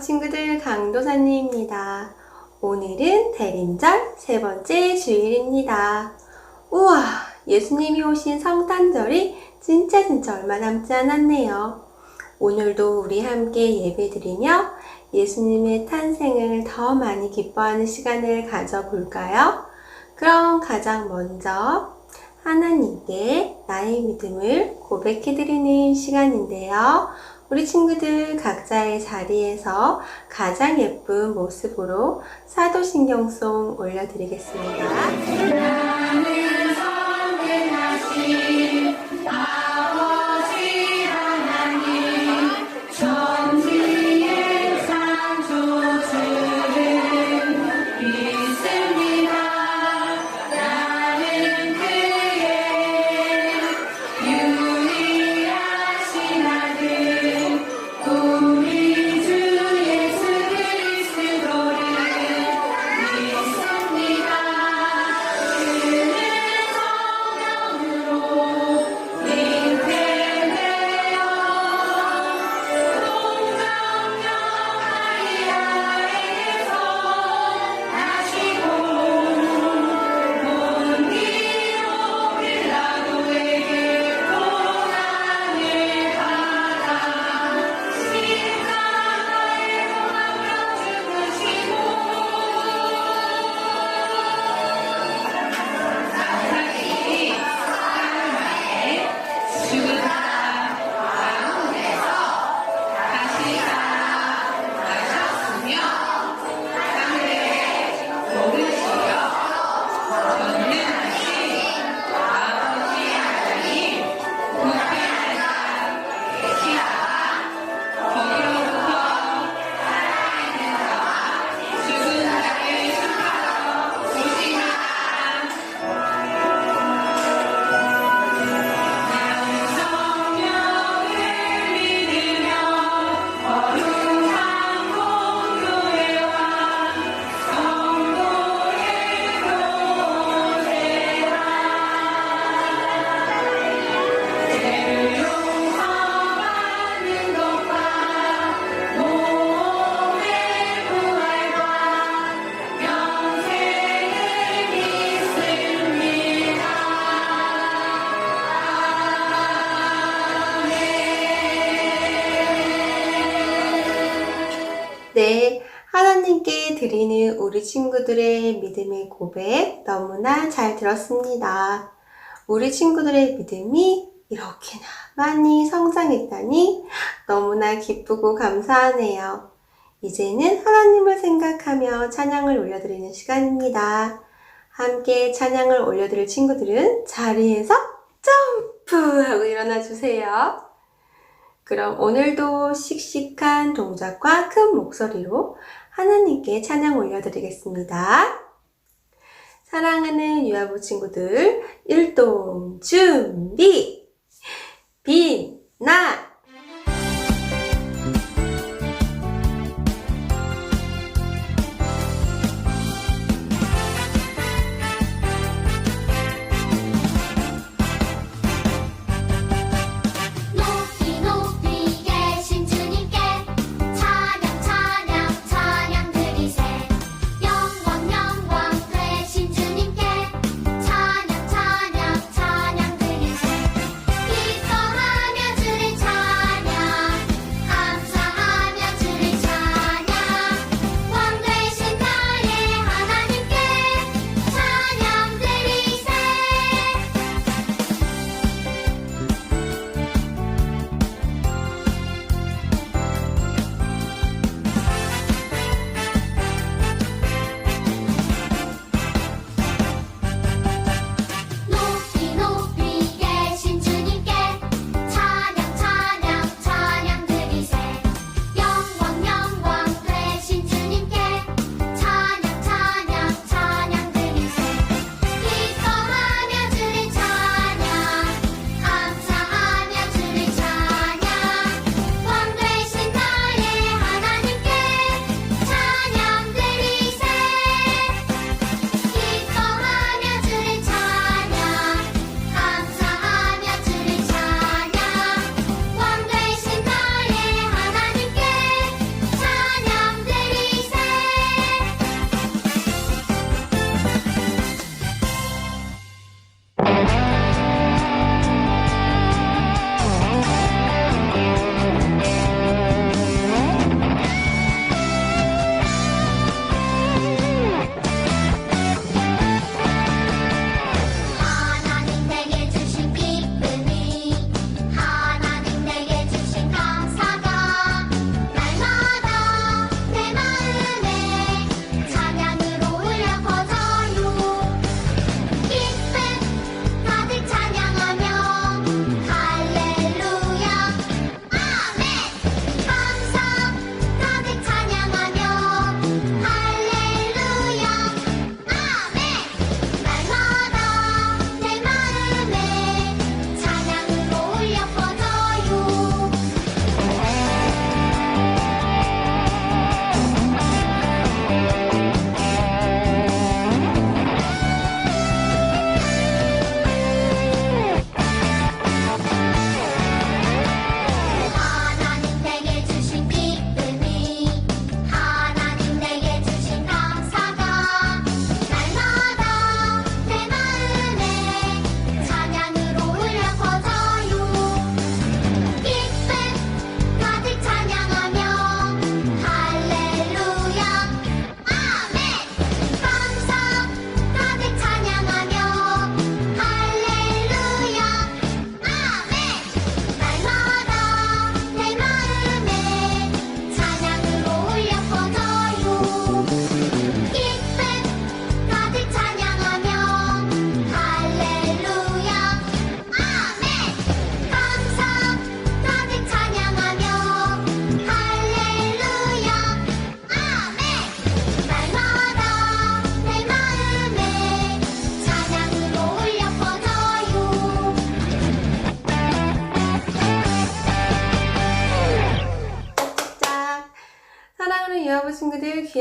친구들 강도사님입니다. 오늘은 대림절 세 번째 주일입니다. 우와, 예수님이 오신 성탄절이 진짜 진짜 얼마 남지 않았네요. 오늘도 우리 함께 예배드리며 예수님의 탄생을 더 많이 기뻐하는 시간을 가져볼까요? 그럼 가장 먼저 하나님께 나의 믿음을 고백해드리는 시간인데요. 우리 친구들 각자의 자리에서 가장 예쁜 모습으로 사도신경 송 올려드리겠습니다. 드리는 우리 친구들의 믿음의 고백 너무나 잘 들었습니다. 우리 친구들의 믿음이 이렇게나 많이 성장했다니 너무나 기쁘고 감사하네요. 이제는 하나님을 생각하며 찬양을 올려드리는 시간입니다. 함께 찬양을 올려드릴 친구들은 자리에서 점프하고 일어나 주세요. 그럼 오늘도 씩씩한 동작과 큰 목소리로 하나님께 찬양 올려드리겠습니다. 사랑하는 유아부 친구들, 일동 준비! 빛나!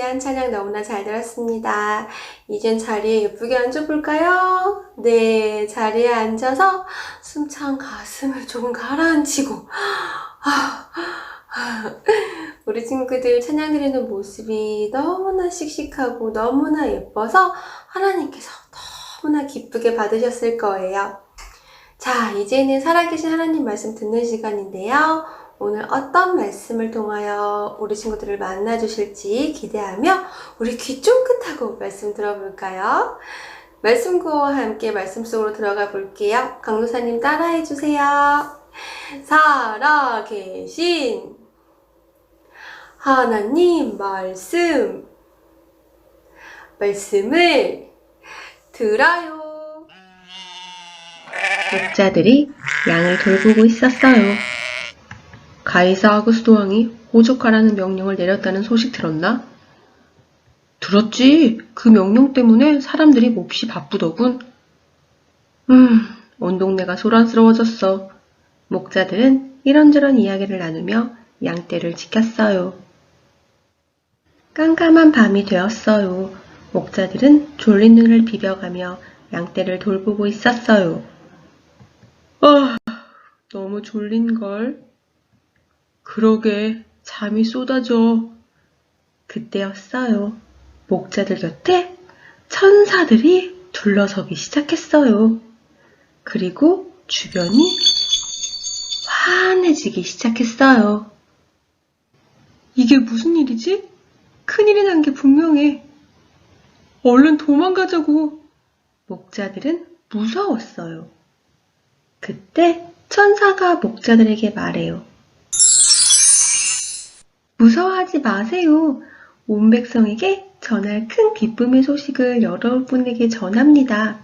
한 찬양 너무나 잘 들었습니다. 이젠 자리에 예쁘게 앉아볼까요? 네, 자리에 앉아서 숨찬 가슴을 조금 가라앉히고 우리 친구들 찬양 드리는 모습이 너무나 씩씩하고 너무나 예뻐서 하나님께서 너무나 기쁘게 받으셨을 거예요. 자, 이제는 살아계신 하나님 말씀 듣는 시간인데요. 오늘 어떤 말씀을 통하여 우리 친구들을 만나 주실지 기대하며 우리 귀 쫑긋하고 말씀 들어볼까요? 말씀 구호와 함께 말씀 속으로 들어가 볼게요. 강도사님 따라해 주세요. 살아 계신 하나님 말씀 말씀을 들어요. 목자들이 양을 돌보고 있었어요. 가이사 아구스도 왕이 호적하라는 명령을 내렸다는 소식 들었나? 들었지. 그 명령 때문에 사람들이 몹시 바쁘더군. 음, 온 동네가 소란스러워졌어. 목자들은 이런저런 이야기를 나누며 양떼를 지켰어요. 깜깜한 밤이 되었어요. 목자들은 졸린 눈을 비벼가며 양떼를 돌보고 있었어요. 아, 너무 졸린걸. 그러게, 잠이 쏟아져. 그때였어요. 목자들 곁에 천사들이 둘러서기 시작했어요. 그리고 주변이 환해지기 시작했어요. 이게 무슨 일이지? 큰일이 난 게 분명해. 얼른 도망가자고. 목자들은 무서웠어요. 그때 천사가 목자들에게 말해요. 무서워하지 마세요. 온 백성에게 전할 큰 기쁨의 소식을 여러분에게 전합니다.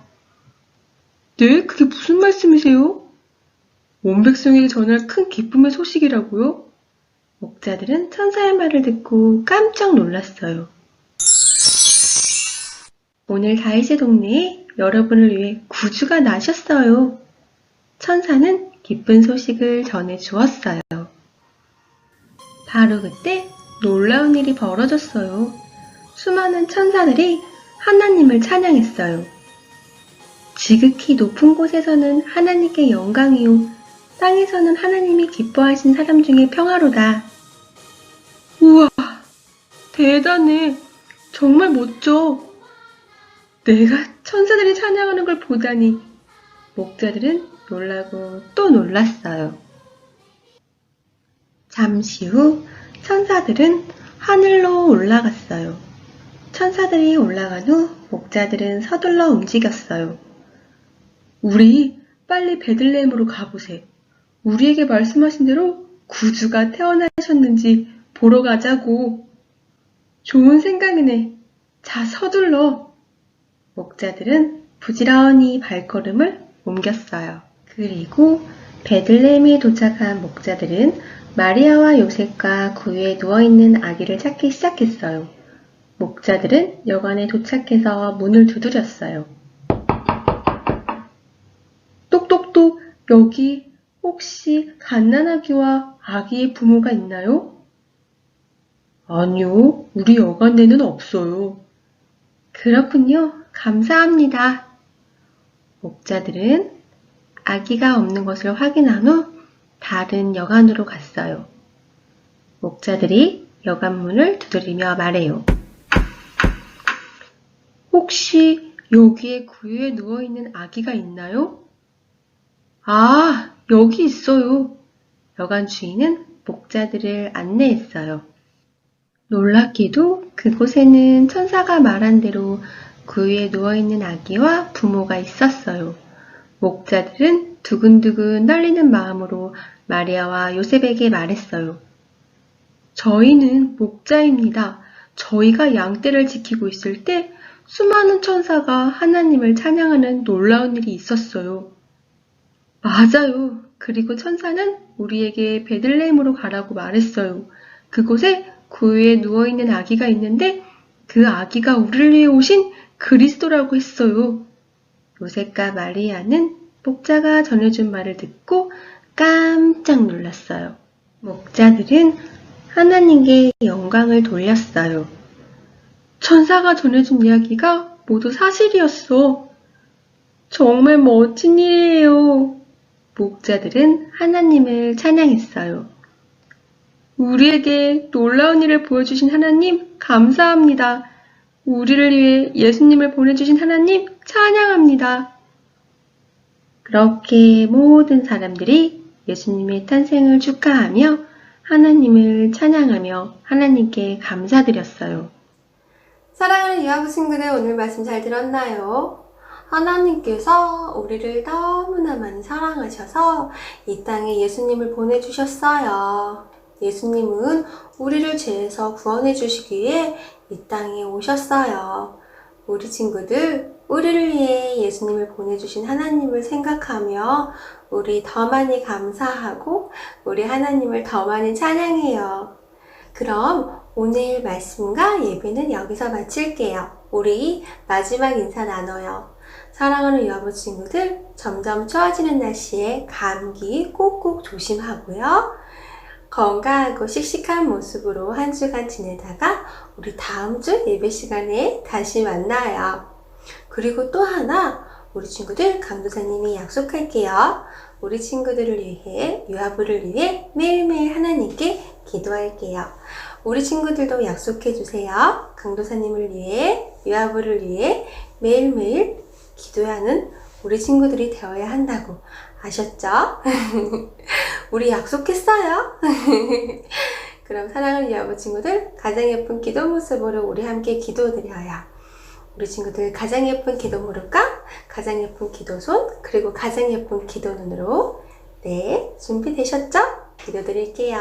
네, 그게 무슨 말씀이세요? 온 백성에게 전할 큰 기쁨의 소식이라고요? 목자들은 천사의 말을 듣고 깜짝 놀랐어요. 오늘 다이제 동네에 여러분을 위해 구주가 나셨어요. 천사는 기쁜 소식을 전해 주었어요. 바로 그때 놀라운 일이 벌어졌어요. 수많은 천사들이 하나님을 찬양했어요. 지극히 높은 곳에서는 하나님께 영광이요. 땅에서는 하나님이 기뻐하신 사람 중에 평화로다. 우와, 대단해. 정말 멋져. 내가 천사들이 찬양하는 걸 보다니. 목자들은 놀라고 또 놀랐어요. 잠시 후 천사들은 하늘로 올라갔어요. 천사들이 올라간 후 목자들은 서둘러 움직였어요. 우리 빨리 베들레헴으로 가보세. 우리에게 말씀하신 대로 구주가 태어나셨는지 보러 가자고. 좋은 생각이네. 자, 서둘러. 목자들은 부지런히 발걸음을 옮겼어요. 그리고 베들레헴에 도착한 목자들은 마리아와 요셉과 구유에 누워있는 아기를 찾기 시작했어요. 목자들은 여관에 도착해서 문을 두드렸어요. 똑똑똑, 여기 혹시 갓난아기와 아기의 부모가 있나요? 아니요, 우리 여관에는 없어요. 그렇군요. 감사합니다. 목자들은 아기가 없는 것을 확인한 후 다른 여관으로 갔어요. 목자들이 여관문을 두드리며 말해요. 혹시 여기에 구유에 누워있는 아기가 있나요? 아, 여기 있어요. 여관 주인은 목자들을 안내했어요. 놀랍게도 그곳에는 천사가 말한 대로 구유에 누워있는 아기와 부모가 있었어요. 목자들은 두근두근 떨리는 마음으로 마리아와 요셉에게 말했어요. 저희는 목자입니다. 저희가 양떼를 지키고 있을 때 수많은 천사가 하나님을 찬양하는 놀라운 일이 있었어요. 맞아요. 그리고 천사는 우리에게 베들레헴으로 가라고 말했어요. 그곳에 구유에 누워있는 아기가 있는데 그 아기가 우리를 위해 오신 그리스도라고 했어요. 요셉과 마리아는 목자가 전해준 말을 듣고 깜짝 놀랐어요. 목자들은 하나님께 영광을 돌렸어요. 천사가 전해준 이야기가 모두 사실이었어. 정말 멋진 일이에요. 목자들은 하나님을 찬양했어요. 우리에게 놀라운 일을 보여주신 하나님, 감사합니다. 우리를 위해 예수님을 보내주신 하나님, 찬양합니다. 그렇게 모든 사람들이 예수님의 탄생을 축하하며 하나님을 찬양하며 하나님께 감사드렸어요. 사랑하는 유아부 친구들 오늘 말씀 잘 들었나요? 하나님께서 우리를 너무나 많이 사랑하셔서 이 땅에 예수님을 보내주셨어요. 예수님은 우리를 죄에서 구원해 주시기 위해 이 땅에 오셨어요. 우리 친구들, 우리를 위해 예수님을 보내주신 하나님을 생각하며 우리 더 많이 감사하고 우리 하나님을 더 많이 찬양해요. 그럼 오늘 말씀과 예배는 여기서 마칠게요. 우리 마지막 인사 나눠요. 사랑하는 여아부 친구들, 점점 추워지는 날씨에 감기 꼭꼭 조심하고요. 건강하고 씩씩한 모습으로 한 주간 지내다가 우리 다음 주 예배 시간에 다시 만나요. 그리고 또 하나, 우리 친구들 강도사님이 약속할게요. 우리 친구들을 위해, 유아부를 위해 매일매일 하나님께 기도할게요. 우리 친구들도 약속해 주세요. 강도사님을 위해, 유아부를 위해 매일매일 기도하는 우리 친구들이 되어야 한다고 아셨죠? 우리 약속했어요. 그럼 사랑하는 유아부 친구들, 가장 예쁜 기도 모습으로 우리 함께 기도드려요. 우리 친구들 가장 예쁜 기도 무릎과 가장 예쁜 기도 손, 그리고 가장 예쁜 기도 눈으로 네, 준비되셨죠? 기도드릴게요.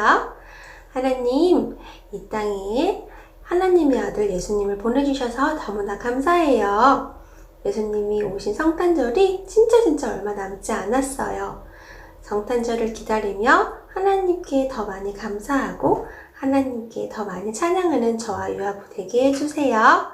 하나님, 이 땅에 하나님의 아들 예수님을 보내주셔서 너무나 감사해요. 예수님이 오신 성탄절이 진짜 진짜 얼마 남지 않았어요. 성탄절을 기다리며 하나님께 더 많이 감사하고 하나님께 더 많이 찬양하는 저와 유아부 되게 해주세요.